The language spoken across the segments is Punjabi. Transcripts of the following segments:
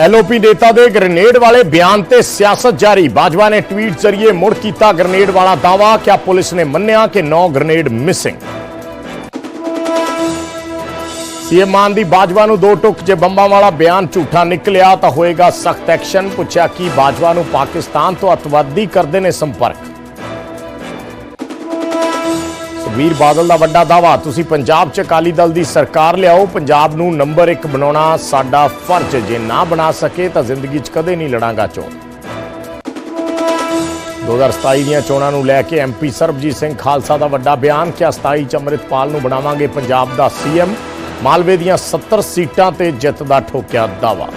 ਐਲਓਪੀ ਨੇਤਾ ਦੇ ਗ੍ਰਨੇਡ ਵਾਲੇ ਬਿਆਨ ਤੇ ਸਿਆਸਤ ਜਾਰੀ। ਬਾਜਵਾ ਨੇ ਟਵੀਟ ਜ਼ਰੀਏ ਮੁੜ ਕੀਤਾ ਗ੍ਰਨੇਡ ਵਾਲਾ ਦਾਵਾ ਕਿ ਪੁਲਿਸ ਨੇ ਮੰਨਿਆ ਕਿ 9 ਗ੍ਰਨੇਡ ਮਿਸਿੰਗ ਸੀਐਮ ਮਾਨ ਦੀ ਬਾਜਵਾ ਨੂੰ ਦੋ ਟੁਕ ਜੇ ਬੰਬਾਂ ਵਾਲਾ ਬਿਆਨ ਝੂਠਾ ਨਿਕਲਿਆ ਤਾਂ ਹੋਏਗਾ ਸਖਤ ਐਕਸ਼ਨ। ਪੁੱਛਿਆ ਕਿ ਬਾਜਵਾ ਨੂੰ ਪਾਕਿਸਤਾਨ ਤੋਂ ਅਤਵਾਦੀ ਕਰਦੇ ਨੇ ਸੰਪਰਕ? ਸੁਖਬੀਰ ਬਾਦਲ ਦਾ ਵੱਡਾ ਦਾਵਾ ਤੁਸੀਂ ਪੰਜਾਬ 'ਚ ਅਕਾਲੀ ਦਲ ਦੀ ਸਰਕਾਰ ਲਿਆਓ, ਪੰਜਾਬ ਨੂੰ ਨੰਬਰ 1 ਬਣਾਉਣਾ ਸਾਡਾ ਫਰਜ਼ ਜੇ ਨਾ ਬਣਾ ਸਕੇ ਤਾਂ ਜ਼ਿੰਦਗੀ 'ਚ ਕਦੇ ਨਹੀਂ ਲੜਾਂਗਾ ਚੋਣ। 2027 ਦੀਆਂ ਚੋਣਾਂ ਨੂੰ ਲੈ ਕੇ ਐਮਪੀ ਸਰਬਜੀਤ ਸਿੰਘ ਖਾਲਸਾ ਦਾ ਵੱਡਾ ਬਿਆਨ ਕਿ 27 ਚ ਅੰਮ੍ਰਿਤਪਾਲ ਨੂੰ ਬਣਾਵਾਂਗੇ ਪੰਜਾਬ ਦਾ ਸੀਐਮ? ਮਾਲਵੇ ਦੀਆਂ 70 ਸੀਟਾਂ ਤੇ ਜਿੱਤ ਦਾ ਠੋਕਿਆ ਦਾਵਾ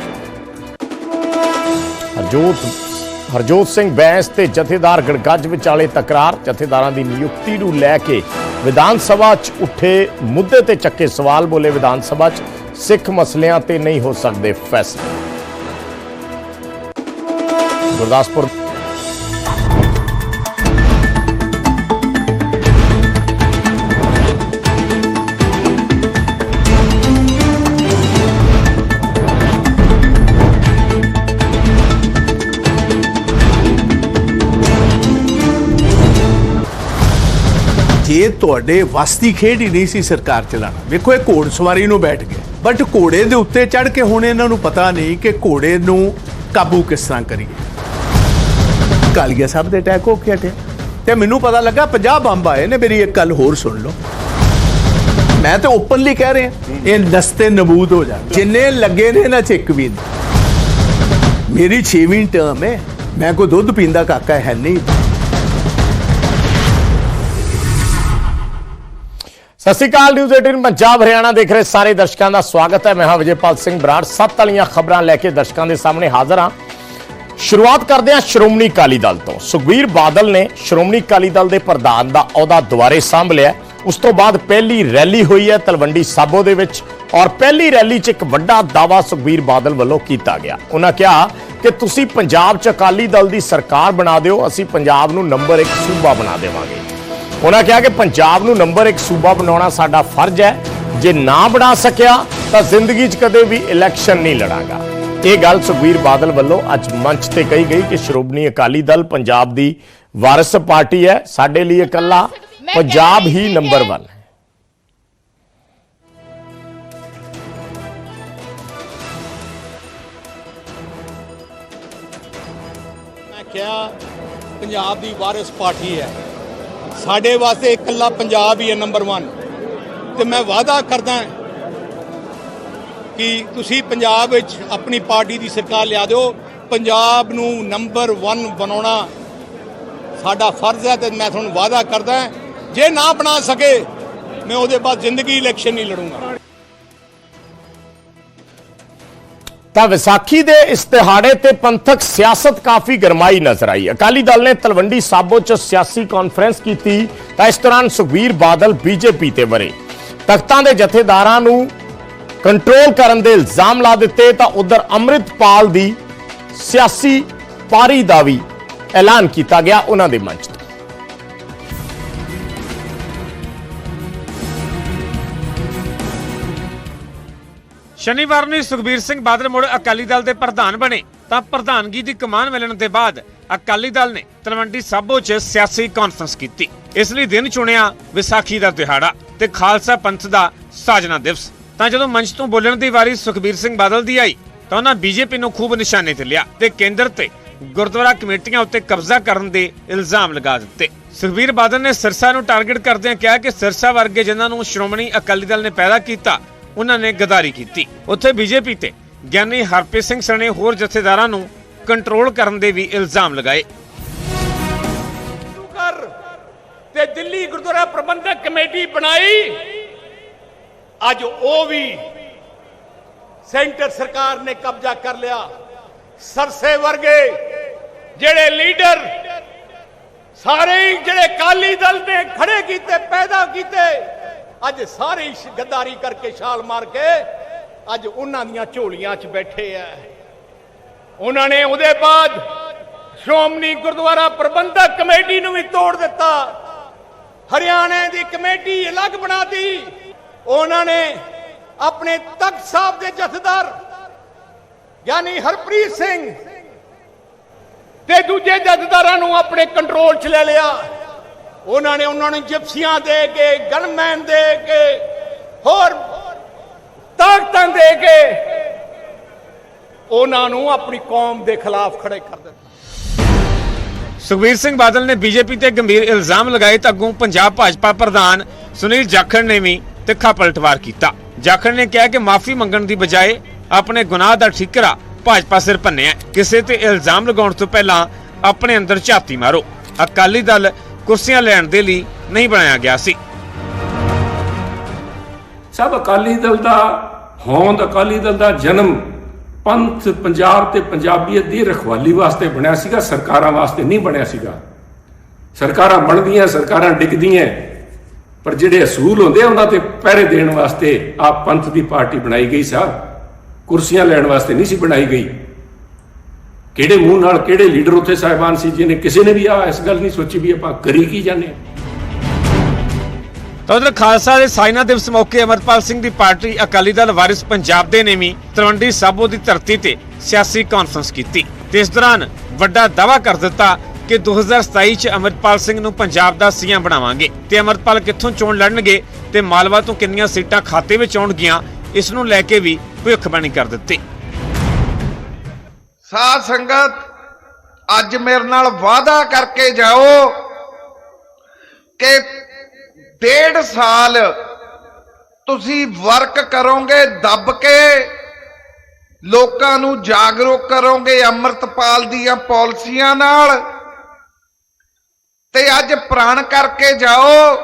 ਹਰਜੋਤ ਹਰਜੋਤ ਸਿੰਘ ਬੈਂਸ ਤੇ ਜਥੇਦਾਰ ਗੜਗੱਜ ਵਿਚਾਲੇ ਤਕਰਾਰ, ਜਥੇਦਾਰਾਂ ਦੀ ਨਿਯੁਕਤੀ ਨੂੰ ਲੈ ਕੇ ਵਿਧਾਨ ਸਭਾ 'ਚ ਉੱਠੇ ਮੁੱਦੇ ਤੇ ਚੱਕੇ ਸਵਾਲ ਬੋਲੇ ਵਿਧਾਨ ਸਭਾ 'ਚ, ਸਿੱਖ ਮਸਲਿਆਂ ਤੇ ਨਹੀਂ ਹੋ ਸਕਦੇ ਫੈਸਲੇ। ਗੁਰਦਾਸਪੁਰ ਜੇ ਤੁਹਾਡੇ ਵਸਤੀ ਖੇਡ ਹੀ ਨਹੀਂ ਸੀ ਸਰਕਾਰ ਚਲਾਣਾ ਵੇਖੋ, ਇਹ ਘੋੜ ਸਵਾਰੀ ਨੂੰ ਬੈਠ ਗਏ। ਬਟ ਘੋੜੇ ਦੇ ਉੱਤੇ ਚੜ ਕੇ ਹੁਣ ਇਹਨਾਂ ਨੂੰ ਪਤਾ ਨਹੀਂ ਕਿ ਘੋੜੇ ਨੂੰ ਕਾਬੂ ਕਿਸ ਤਰ੍ਹਾਂ ਕਰੀਏ। ਕਾਲੀਆ ਸਾਹਿਬ ਦੇ ਅਟੈਕ ਹੋ ਕੇ ਹਟਿਆ ਤੇ ਮੈਨੂੰ ਪਤਾ ਲੱਗਾ 50 ਬੰਬ ਆਏ ਨੇ, ਮੇਰੀ ਇੱਕ ਗੱਲ ਹੋਰ ਸੁਣ ਲਓ। ਮੈਂ ਤਾਂ ਓਪਨਲੀ ਕਹਿ ਰਿਹਾ, ਇਹ ਨਸਤੇ ਨਬੂਦ ਹੋ ਜਾਣ। ਜਿੰਨੇ ਲੱਗੇ ਨੇ ਨਾ ਚ ਇੱਕ ਵੀ ਮੇਰੀ 6ਵੀਂ ਟਰਮ ਹੈ। ਮੈਂ ਕੋਈ ਦੁੱਧ ਪੀਂਦਾ ਕਾਕਾ ਹੈ ਨਹੀਂ। ਸਤਿ ਸ਼੍ਰੀ ਅਕਾਲ, ਨਿਊਜ਼ 18 ਪੰਜਾਬ, ਹਰਿਆਣਾ ਦੇਖ ਰਹੇ ਸਾਰੇ ਦਰਸ਼ਕਾਂ ਦਾ ਸਵਾਗਤ ਹੈ। ਮੈਂ ਹਾਂ ਵਿਜੇਪਾਲ ਸਿੰਘ ਬਰਾੜ। ਸੱਤ ਵਾਲੀਆਂ ਖਬਰਾਂ ਲੈ ਕੇ ਦਰਸ਼ਕਾਂ ਦੇ ਸਾਹਮਣੇ ਹਾਜ਼ਰ ਹਾਂ। ਸ਼ੁਰੂਆਤ ਕਰਦੇ ਹਾਂ ਸ਼੍ਰੋਮਣੀ ਅਕਾਲੀ ਦਲ ਤੋਂ। ਸੁਖਬੀਰ ਬਾਦਲ ਨੇ ਸ਼੍ਰੋਮਣੀ ਅਕਾਲੀ ਦਲ ਦੇ ਪ੍ਰਧਾਨ ਦਾ ਅਹੁਦਾ ਦੁਬਾਰੇ ਸੰਭ ਲਿਆ ਉਸ ਤੋਂ ਬਾਅਦ ਪਹਿਲੀ ਰੈਲੀ ਹੋਈ ਹੈ ਤਲਵੰਡੀ ਸਾਬੋ ਦੇ ਵਿੱਚ ਔਰ ਪਹਿਲੀ ਰੈਲੀ 'ਚ ਇੱਕ ਵੱਡਾ ਦਾਵਾ ਸੁਖਬੀਰ ਬਾਦਲ ਵੱਲੋਂ ਕੀਤਾ ਗਿਆ। ਉਹਨਾਂ ਕਿਹਾ ਕਿ ਤੁਸੀਂ ਪੰਜਾਬ 'ਚ ਅਕਾਲੀ ਦਲ ਦੀ ਸਰਕਾਰ ਬਣਾ ਦਿਓ, ਅਸੀਂ ਪੰਜਾਬ ਨੂੰ ਨੰਬਰ 1 ਸੂਬਾ ਬਣਾ ਦੇਵਾਂਗੇ। ਉਹਨਾਂ ਕਿਹਾ ਕਿ ਪੰਜਾਬ ਨੂੰ ਨੰਬਰ 1 ਸੂਬਾ ਬਣਾਉਣਾ ਸਾਡਾ ਫਰਜ਼ ਹੈ। ਜੇ ਨਾ ਬਣਾ ਸਕਿਆ ਤਾਂ ਜ਼ਿੰਦਗੀ 'ਚ ਕਦੇ ਵੀ ਇਲੈਕਸ਼ਨ ਨਹੀਂ ਲੜਾਂਗਾ। ਇਹ ਗੱਲ ਸੁਖਬੀਰ ਬਾਦਲ ਵੱਲੋਂ ਅੱਜ ਮੰਚ ਤੇ ਕਹੀ ਗਈ ਕਿ ਸ਼੍ਰੋਮਣੀ ਅਕਾਲੀ ਦਲ ਪੰਜਾਬ ਦੀ ਵਾਰਿਸ ਪਾਰਟੀ ਹੈ। ਸਾਡੇ ਲਈ ਇਕੱਲਾ ਪੰਜਾਬ ਹੀ ਨੰਬਰ 1 ਹੈ ਮੈਂ ਕਿਹਾ ਪੰਜਾਬ ਦੀ ਵਾਰਿਸ ਪਾਰਟੀ ਹੈ। ਸਾਡੇ ਵਾਸਤੇ ਇਕੱਲਾ ਪੰਜਾਬ ਹੀ ਹੈ ਨੰਬਰ 1 ਤੇ ਮੈਂ ਵਾਅਦਾ ਕਰਦਾ ਕਿ ਤੁਸੀਂ ਪੰਜਾਬ ਵਿੱਚ ਆਪਣੀ ਪਾਰਟੀ ਦੀ ਸਰਕਾਰ ਲਿਆ ਦਿਓ। ਪੰਜਾਬ ਨੂੰ ਨੰਬਰ 1 ਬਣਾਉਣਾ ਸਾਡਾ ਫਰਜ਼ ਹੈ ਤੇ ਮੈਂ ਤੁਹਾਨੂੰ ਵਾਅਦਾ ਕਰਦਾ ਜੇ ਨਾ ਬਣਾ ਸਕੇ, ਮੈਂ ਉਹਦੇ ਬਾਅਦ ਜ਼ਿੰਦਗੀ ਇਲੈਕਸ਼ਨ ਨਹੀਂ ਲੜੂੰਗਾ। ਤਾਂ ਵਿਸਾਖੀ ਦੇ ਇਸ ਦਿਹਾੜੇ ਤੇ ਪੰਥਕ ਸਿਆਸਤ ਕਾਫੀ ਗਰਮਾਈ ਨਜ਼ਰ ਆਈ। ਅਕਾਲੀ ਦਲ ਨੇ ਤਲਵੰਡੀ ਸਾਬੋ 'ਚ ਸਿਆਸੀ ਕਾਨਫਰੰਸ ਕੀਤੀ, ਤਾਂ ਇਸ ਦੌਰਾਨ ਸੁਖਬੀਰ ਬਾਦਲ ਬੀਜੇਪੀ ਤੇ ਵਰੇ। ਤਖਤਾਂ ਦੇ ਜਥੇਦਾਰਾਂ ਨੂੰ ਕੰਟਰੋਲ ਕਰਨ ਦੇ ਇਲਜ਼ਾਮ ਲਾ ਦਿੱਤੇ, ਤਾਂ ਉਧਰ ਅੰਮ੍ਰਿਤਪਾਲ ਦੀ ਸਿਆਸੀ ਪਾਰੀ ਦਾ ਵੀ ਐਲਾਨ ਕੀਤਾ ਗਿਆ ਉਹਨਾਂ ਦੇ ਮੰਚ ਸ਼ਨੀਵਾਰ ਨੂੰ ਸੁਖਬੀਰ ਸਿੰਘ ਬਾਦਲ ਮੁੜ ਅਕਾਲੀ ਦਲ ਦੇ ਪ੍ਰਧਾਨ ਬਣੇ, ਤਾਂ ਪ੍ਰਧਾਨਗੀ ਦੀ ਕਮਾਨ ਮਿਲਣ ਦੇ ਬਾਅਦ ਅਕਾਲੀ ਦਲ ਨੇ ਤਲਵੰਡੀ ਸਾਬੋ 'ਚ ਸਿਆਸੀ ਕਾਨਫਰੰਸ ਕੀਤੀ। ਇਸ ਲਈ ਦਿਨ ਚੁਣਿਆ ਵਿਸਾਖੀ ਦਾ ਦਿਹਾੜਾ ਤੇ ਖਾਲਸਾ ਪੰਥ ਦਾ ਸਾਜਨਾ ਦਿਵਸ। ਤਾਂ ਜਦੋਂ ਮੰਚ ਤੋਂ ਬੋਲਣ ਦੀ ਵਾਰੀ ਸੁਖਬੀਰ ਸਿੰਘ ਬਾਦਲ ਦੀ ਆਈ, ਤਾਂ ਉਹਨਾਂ ਬੀਜੇਪੀ ਨੂੰ ਖੂਬ ਨਿਸ਼ਾਨੇ ਤੇ ਲਿਆ ਤੇ ਕੇਂਦਰ ਤੇ ਗੁਰਦੁਆਰਾ ਕਮੇਟੀਆਂ ਉੱਤੇ ਕਬਜ਼ਾ ਕਰਨ ਦੇ ਇਲਜ਼ਾਮ ਲਗਾ ਦਿੱਤੇ। ਸੁਖਬੀਰ ਬਾਦਲ ਨੇ ਸਿਰਸਾ ਨੂੰ ਟਾਰਗੇਟ ਕਰਦਿਆਂ ਕਿਹਾ ਕਿ ਸਿਰਸਾ ਵਰਗੇ ਜਿਨ੍ਹਾਂ ਨੂੰ ਸ਼੍ਰੋਮਣੀ ਅਕਾਲੀ ਦਲ ਨੇ ਪੈਦਾ ਕੀਤਾ ਉਹਨਾਂ ਨੇ ਗਦਾਰੀ ਕੀਤੀ। ਉੱਥੇ ਬੀਜੇਪੀ ਤੇ ਗਿਆਨੀ ਹਰਪ੍ਰੀਤ ਸਿੰਘ ਸਣੇ ਹੋਰ ਜਥੇਦਾਰਾਂ ਨੂੰ ਕੰਟਰੋਲ ਕਰਨ ਦੇ ਵੀ ਇਲਜ਼ਾਮ ਲਗਾਏ। ਤੇ ਦਿੱਲੀ ਗੁਰਦੁਆਰਾ ਪ੍ਰਬੰਧਕ ਕਮੇਟੀ ਬਣਾਈ। ਅੱਜ ਉਹ ਵੀ ਸੈਂਟਰ ਸਰਕਾਰ ਨੇ ਕਬਜ਼ਾ ਕਰ ਲਿਆ। ਸਰਸੇ ਵਰਗੇ ਜਿਹੜੇ ਲੀਡਰ ਸਾਰੇ ਜਿਹੜੇ ਕਾਲੀ ਦਲ ਨੇ ਖੜੇ ਕੀਤੇ, ਪੈਦਾ ਕੀਤੇ ਅੱਜ ਸਾਰੇ ਗੱਦਾਰੀ ਕਰਕੇ ਛਾਲ ਮਾਰ ਕੇ ਅੱਜ ਉਹਨਾਂ ਦੀਆਂ ਝੋਲੀਆਂ 'ਚ ਬੈਠੇ ਆ ਉਹਨਾਂ ਨੇ ਉਹਦੇ ਬਾਅਦ ਸ਼੍ਰੋਮਣੀ ਗੁਰਦੁਆਰਾ ਪ੍ਰਬੰਧਕ ਕਮੇਟੀ ਨੂੰ ਵੀ ਤੋੜ ਦਿੱਤਾ। ਹਰਿਆਣੇ ਦੀ ਕਮੇਟੀ ਅਲੱਗ ਬਣਾਤੀ ਉਹਨਾਂ ਨੇ ਆਪਣੇ ਤਖਤ ਸਾਹਿਬ ਦੇ ਜਥੇਦਾਰ ਯਾਨੀ ਹਰਪ੍ਰੀਤ ਸਿੰਘ ਤੇ ਦੂਜੇ ਜਥੇਦਾਰਾਂ ਨੂੰ ਆਪਣੇ ਕੰਟਰੋਲ 'ਚ ਲੈ ਲਿਆ। ਉਹਨਾਂ ਨੇ ਉਹਨਾਂ ਨੂੰ ਜਿਪਸੀਆਂ ਦੇ ਕੇ, ਗਨਮੈਨ ਦੇ ਕੇ, ਹੋਰ ਤਾਕਤਾਂ ਦੇ ਕੇ ਉਹਨਾਂ ਨੂੰ ਆਪਣੀ ਕੌਮ ਦੇ ਖਿਲਾਫ ਖੜੇ ਕਰ ਦਿੱਤਾ। ਸੁਖਬੀਰ ਸਿੰਘ ਬਾਦਲ ਨੇ ਬੀਜੇਪੀ ਤੇ ਗੰਭੀਰ ਇਲਜ਼ਾਮ ਲਗਾਏ ਤਾਂ ਅੱਗੋਂ ਪੰਜਾਬ ਭਾਜਪਾ ਪ੍ਰਧਾਨ ਸੁਨੀਲ ਜਾਖੜ ਨੇ ਵੀ ਤਿੱਖਾ ਪਲਟਵਾਰ ਕੀਤਾ। ਜਾਖੜ ਨੇ ਕਿਹਾ ਕਿ ਮਾਫੀ ਮੰਗਣ ਦੀ ਬਜਾਏ ਆਪਣੇ ਗੁਨਾਹ ਦਾ ਠਿਕਰਾ ਭਾਜਪਾ ਸਿਰ ਭੰਨਿਆ ਕਿਸੇ ਤੇ ਇਲਜ਼ਾਮ ਲਗਾਉਣ ਤੋਂ ਪਹਿਲਾਂ ਆਪਣੇ ਅੰਦਰ ਝਾਤੀ ਮਾਰੋ। ਅਕਾਲੀ ਦਲ ਕੁਰਸੀਆਂ ਲੈਣ ਦੇ ਲਈ ਨਹੀਂ ਬਣਾਇਆ ਗਿਆ ਸੀ। ਸਭ ਅਕਾਲੀ ਦਲ ਦਾ, ਹੋਂਦ ਅਕਾਲੀ ਦਲ ਦਾ ਜਨਮ ਪੰਥ, ਪੰਜਾਬ ਤੇ ਪੰਜਾਬੀਅਤ ਦੀ ਰਖਵਾਲੀ ਵਾਸਤੇ ਬਣਿਆ ਸੀਗਾ, ਸਰਕਾਰਾਂ ਵਾਸਤੇ ਨਹੀਂ ਬਣਿਆ ਸੀਗਾ। ਸਰਕਾਰਾਂ ਬਣਦੀਆਂ, ਸਰਕਾਰਾਂ ਡਿੱਗਦੀਆਂ, ਪਰ ਜਿਹੜੇ ਅਸੂਲ ਹੁੰਦੇ ਉਹਨਾਂ ਤੇ ਪਹਿਰੇ ਦੇਣ ਵਾਸਤੇ ਆਪ ਪੰਥ ਦੀ ਪਾਰਟੀ ਬਣਾਈ ਗਈ ਸਾ। ਕੁਰਸੀਆਂ ਲੈਣ ਵਾਸਤੇ ਨਹੀਂ ਸੀ ਬਣਾਈ ਗਈ। ਕਿਹੜੇ ਮੂੰਹ ਨਾਲ ਕਿਹੜੇ ਲੀਡਰ ਉੱਥੇ ਸਾਹਿਬਾਨ ਸੀ ਜਿਹਨੇ ਕਿਸੇ ਨੇ ਵੀ ਆ ਇਸ ਗੱਲ ਨਹੀਂ ਸੋਚੀ ਵੀ ਆਪਾਂ ਕਰੀ ਕੀ ਜਾਂਦੇ ਹਾਂ? ਤਾਂ ਉਧਰ ਖਾਲਸਾ ਦੇ ਸਾਇਨਾ ਦਿਵਸ ਮੌਕੇ ਅਮਰਪਾਲ ਸਿੰਘ ਦੀ ਪਾਰਟੀ ਅਕਾਲੀ ਦਲ ਵਾਰਿਸ ਪੰਜਾਬ ਦੇ ਨੇ ਵੀ ਤਲਵੰਡੀ ਸਾਬੋ ਦੀ ਧਰਤੀ ਤੇ ਸਿਆਸੀ ਕਾਨਫਰੰਸ ਕੀਤੀ। ਤੇ ਇਸ ਦੌਰਾਨ ਵੱਡਾ ਦਾਵਾ ਕਰ ਦਿੱਤਾ ਕਿ 2027 ਚ ਅਮਰਪਾਲ ਸਿੰਘ ਨੂੰ ਪੰਜਾਬ ਦਾ ਸੀਐਮ ਬਣਾਵਾਂਗੇ। ਤੇ ਅਮਰਪਾਲ ਕਿੱਥੋਂ ਚੋਣ ਲੜਨਗੇ ਤੇ ਮਾਲਵਾ ਤੋਂ ਕਿੰਨੀਆਂ ਸੀਟਾਂ ਖਾਤੇ ਵਿੱਚ ਆਉਣਗੀਆਂ, ਇਸ ਨੂੰ ਲੈ ਕੇ ਵੀ ਭਵਿੱਖਬਾਣੀ ਕਰ ਦਿੱਤੀ। ਸਾਧ ਸੰਗਤ, ਅੱਜ ਮੇਰੇ ਨਾਲ ਵਾਅਦਾ ਕਰਕੇ ਜਾਓ ਕਿ ਡੇਢ ਸਾਲ ਤੁਸੀਂ ਵਰਕ ਕਰੋਗੇ, ਦੱਬ ਕੇ ਲੋਕਾਂ ਨੂੰ ਜਾਗਰੂਕ ਕਰੋਗੇ ਅੰਮ੍ਰਿਤਪਾਲ ਦੀਆਂ ਪਾਲਿਸੀਆਂ ਨਾਲ ਤੇ ਅੱਜ ਪ੍ਰਣ ਕਰਕੇ ਜਾਓ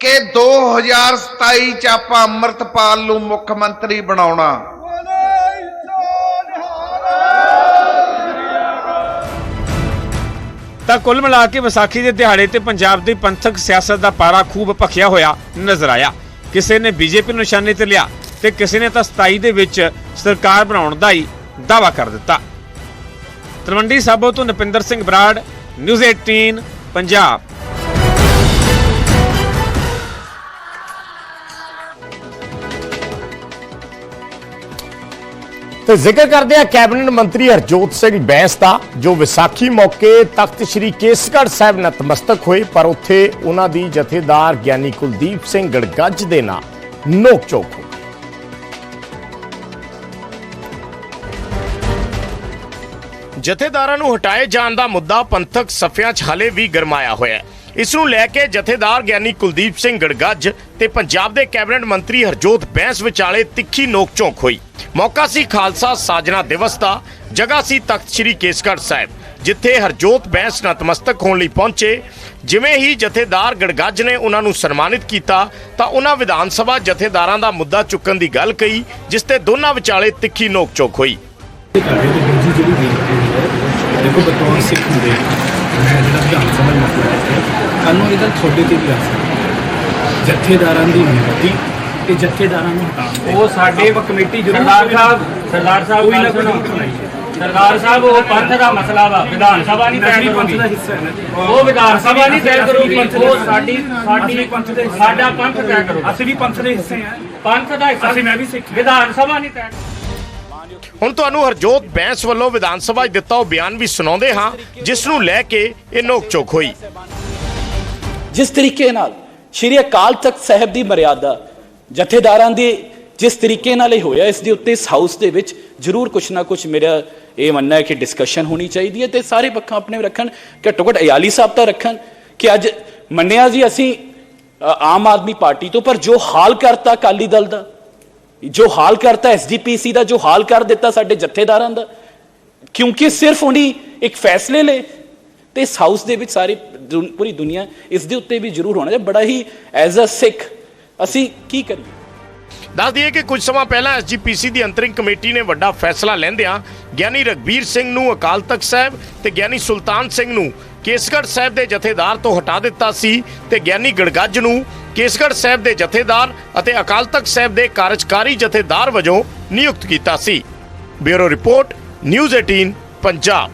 ਕਿ 2027 ਚ ਆਪਾਂ ਅੰਮ੍ਰਿਤਪਾਲ ਨੂੰ ਮੁੱਖ ਮੰਤਰੀ ਬਣਾਉਣਾ। ਤਾਂ ਕੁੱਲ ਮਿਲਾ ਕੇ ਵਿਸਾਖੀ ਦੇ ਦਿਹਾੜੇ ਤੇ ਪੰਜਾਬ ਦੀ ਪੰਥਕ ਸਿਆਸਤ ਦਾ ਪਾਰਾ ਖੂਬ ਭਖਿਆ ਹੋਇਆ ਨਜ਼ਰ ਆਇਆ। ਕਿਸੇ ਨੇ ਬੀਜੇਪੀ ਨੂੰ ਨਿਸ਼ਾਨੇ ਤੇ ਲਿਆ ਤੇ ਕਿਸੇ ਨੇ ਤਾਂ 27 ਦੇ ਵਿੱਚ ਸਰਕਾਰ ਬਣਾਉਣ ਦਾ ਹੀ ਦਾਵਾ ਕਰ ਦਿੱਤਾ। ਤਲਵੰਡੀ ਸਾਬੋ ਤੋਂ ਨਪਿੰਦਰ ਸਿੰਘ ਬਰਾੜ, ਨਿਊਜ਼ 18 ਪੰਜਾਬ। ਤੇ ਜ਼ਿਕਰ ਕਰਦੇ ਆ ਕੈਬਨਿਟ ਮੰਤਰੀ ਹਰਜੋਤ ਸਿੰਘ ਬੈਂਸ ਦਾ, ਜੋ ਵਿਸਾਖੀ ਮੌਕੇ ਤਖਤ ਸ੍ਰੀ ਕੇਸਗੜ੍ਹ ਸਾਹਿਬ ਨਤਮਸਤਕ ਹੋਏ, ਪਰ ਉੱਥੇ ਉਹਨਾਂ ਦੀ ਜਥੇਦਾਰ ਗਿਆਨੀ ਕੁਲਦੀਪ ਸਿੰਘ ਗੜਗੱਜ ਦੇ ਨਾਲ ਨੋਕ ਚੋਕ ਹੋ ਗਈ। ਜਥੇਦਾਰਾਂ ਨੂੰ ਹਟਾਏ ਜਾਣ ਦਾ ਮੁੱਦਾ ਪੰਥਕ ਸਫਿਆਂ 'ਚ ਹਲੇ ਵੀ ਗਰਮਾਇਆ ਹੋਇਆ ਹੈ ਇਸ ਨੂੰ ਲੈ ਕੇ ਜਥੇਦਾਰ ਗਿਆਨੀ ਕੁਲਦੀਪ ਸਿੰਘ ਗੜਗੱਜ ਤੇ ਪੰਜਾਬ ਦੇ ਕੈਬਨਿਟ ਮੰਤਰੀ ਹਰਜੋਤ ਬੈਂਸ ਵਿਚਾਲੇ ਤਿੱਖੀ ਨੋਕ-ਝੋਕ ਹੋਈ। ਮੌਕਾ ਸੀ ਖਾਲਸਾ ਸਾਜਨਾ ਦਿਵਸ ਦਾ, ਜਗ੍ਹਾ ਸੀ ਤਖਤ ਸ੍ਰੀ ਕੇਸਗੜ੍ਹ ਸਾਹਿਬ, ਜਿੱਥੇ ਹਰਜੋਤ ਬੈਂਸ ਨਤਮਸਤਕ ਹੋਣ ਲਈ ਪਹੁੰਚੇ। ਜਿਵੇਂ ਹੀ ਜਥੇਦਾਰ ਗੜਗੱਜ ਨੇ ਉਹਨਾਂ ਨੂੰ ਸਨਮਾਨਿਤ ਕੀਤਾ, ਤਾਂ ਉਹਨਾਂ ਵਿਧਾਨ ਸਭਾ ਜਥੇਦਾਰਾਂ ਦਾ ਮੁੱਦਾ ਚੁੱਕਣ ਦੀ ਗੱਲ ਕਹੀ, ਜਿਸ ਤੇ ਦੋਨਾਂ ਵਿਚਾਲੇ ਤਿੱਖੀ ਨੋਕ-ਝੋਕ ਹੋਈ। ਦੇਖੋ ਬਤੌਰ ਸਿੱਖ ਹੁੰਦੇ ਮੈਂ ਜਿਹੜਾ ਵਿਧਾਨ ਸਭਾ ਮਸਲਾ ਹੈ ਕੱਲ ਨੂੰ ਇਹਦਾ ਤੁਹਾਡੇ ਤੇ ਵੀ ਆ ਸਕਦਾ ਜਥੇਦਾਰਾਂ ਦੀ ਨਿਯੁਕਤੀ ਤੇ ਜਥੇਦਾਰਾਂ ਨੂੰ ਹਟਾਉਣ ਉਹ ਸਾਡੇ ਕਮੇਟੀ ਸਰਦਾਰ ਸਾਹਿਬ ਸਰਦਾਰ ਸਾਹਿਬ ਕੋਈ ਨਾ ਕੋਈ। ਸਰਦਾਰ ਸਾਹਿਬ ਉਹ ਪੰਥ ਦਾ ਮਸਲਾ ਵਾ ਵਿਧਾਨ ਸਭਾ ਨਹੀਂ ਤੈਅ ਕਰੂਗੀ ਦਾ ਹਿੱਸਾ ਹੈ ਨਾ ਜੀ। ਉਹ ਵਿਧਾਨ ਸਭਾ ਨਹੀਂ ਤੈਅ ਕਰੂਗੀ ਉਹ ਸਾਡੀ ਸਾਡੀ ਪੰਥ ਦੇ ਸਾਡਾ ਪੰਥ ਤੈਅ ਕਰੂਗਾ। ਅਸੀਂ ਵੀ ਪੰਥ ਦੇ ਹਿੱਸੇ ਹਾਂ। ਪੰਥ ਦਾ ਹਿੱਸਾ ਅਸੀਂ ਮੈਂ ਵੀ ਸਿੱਖ ਹਾਂ। ਵਿਧਾਨ ਸਭਾ ਨਹੀਂ ਤੈਅ ਹੁਣ ਤੁਹਾਨੂੰ ਹਰਜੋਤ ਬੈਂਸ ਵੱਲੋਂ ਵਿਧਾਨ ਸਭਾ 'ਚ ਦਿੱਤਾ ਉਹ ਬਿਆਨ ਵੀ ਸੁਣਾਉਂਦੇ ਹਾਂ ਜਿਸ ਨੂੰ ਲੈ ਕੇ ਇਹ ਨੋਕ-ਝੋਕ ਹੋਈ। ਜਿਸ ਤਰੀਕੇ ਨਾਲ ਸ਼੍ਰੀ ਅਕਾਲ ਤਖਤ ਸਾਹਿਬ ਦੀ ਮਰਿਆਦਾ ਜਥੇਦਾਰਾਂ ਦੀ ਜਿਸ ਤਰੀਕੇ ਨਾਲ ਇਹ ਹੋਇਆ, ਇਸ ਦੇ ਉੱਤੇ ਇਸ ਹਾਊਸ ਦੇ ਵਿੱਚ ਜ਼ਰੂਰ ਕੁਛ ਨਾ ਕੁਛ ਮੇਰਾ ਇਹ ਮੰਨਣਾ ਹੈ ਕਿ ਡਿਸਕਸ਼ਨ ਹੋਣੀ ਚਾਹੀਦੀ ਹੈ ਤੇ ਸਾਰੇ ਪੱਖਾਂ ਆਪਣੇ ਰੱਖਣ ਘੱਟੋ ਘੱਟ ਅਯਾਲੀ ਸਾਹਿਬ ਤਾਂ ਰੱਖਣ ਕਿ ਅੱਜ ਮੰਨਿਆ ਜੀ ਅਸੀਂ ਆਮ ਆਦਮੀ ਪਾਰਟੀ ਤੋਂ, ਪਰ ਜੋ ਹਾਲ ਕਰਤਾ ਅਕਾਲੀ ਦਲ ਦਾ, ਜੋ ਹਾਲ ਕਰਤਾ ਐਸਜੀਪੀਸੀ ਦਾ, ਜੋ ਹਾਲ ਕਰ ਦਿੱਤਾ ਸਾਡੇ ਜਥੇਦਾਰਾਂ ਦਾ, ਕਿਉਂਕਿ ਸਿਰਫ ਉਹਨੀ ਇੱਕ ਫੈਸਲੇ ਲਏ ਤੇ ਇਸ ਹਾਊਸ ਦੇ ਵਿੱਚ ਸਾਰੀ ਪੂਰੀ ਦੁਨੀਆ ਇਸ ਦੇ ਉੱਤੇ ਵੀ ਜ਼ਰੂਰ ਹੋਣਾ। ਚਾਹੀਦਾ ਬੜਾ ਹੀ ਐਜ਼ ਅ ਸਿੱਖ, ਅਸੀਂ ਕੀ ਕਰੀਏ? ਦੱਸ ਦਈਏ ਕਿ ਕੁਝ ਸਮਾਂ ਪਹਿਲਾਂ ਐਸਜੀਪੀਸੀ ਦੀ ਅੰਤਰਿੰਗ ਕਮੇਟੀ ਨੇ ਵੱਡਾ ਫੈਸਲਾ ਲੈਂਦਿਆਂ ਗਿਆਨੀ ਰਗਬੀਰ ਸਿੰਘ ਨੂੰ ਅਕਾਲ ਤਖਤ ਸਾਹਿਬ ਤੇ ਗਿਆਨੀ ਸੁਲਤਾਨ ਸਿੰਘ ਨੂੰ ਕੇਸਗੜ੍ਹ ਸਾਹਿਬ ਦੇ ਜਥੇਦਾਰ ਤੋਂ ਹਟਾ ਦਿੱਤਾ ਸੀ ਤੇ ਗਿਆਨੀ ਗੜਗੱਜ ਨੂੰ ਕੇਸਗੜ੍ਹ ਸਾਹਿਬ ਦੇ ਜਥੇਦਾਰ ਅਤੇ ਅਕਾਲ ਤਖਤ ਸਾਹਿਬ ਦੇ ਕਾਰਜਕਾਰੀ ਜਥੇਦਾਰ ਵਜੋਂ ਨਿਯੁਕਤ ਕੀਤਾ ਸੀ। Bureau report, news 18 Punjab.